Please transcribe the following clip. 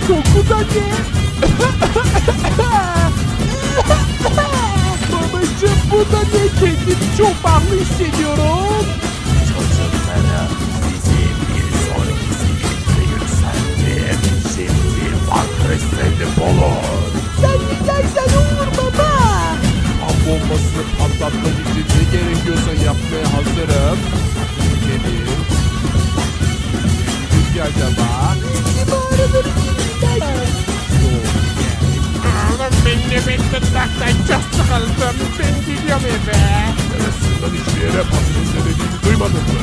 da ne? Babacım bu da ne? Kendimi çok bağlı hissediyorum. Çocukları sizi bir sonraki seviyede yükselttim. Şimdi Fortress'te bulun. Sen gidersen olur baba. Am bombasını patlatmak için ne gerekiyorsa yapmaya hazırım. Nedir ki acaba? Eski mağaraları Nöbet tutmaktan çok sıkıldım. Ben gidiyorum eve. Arasından hiçbir yere patronun dediğini duymadın mı?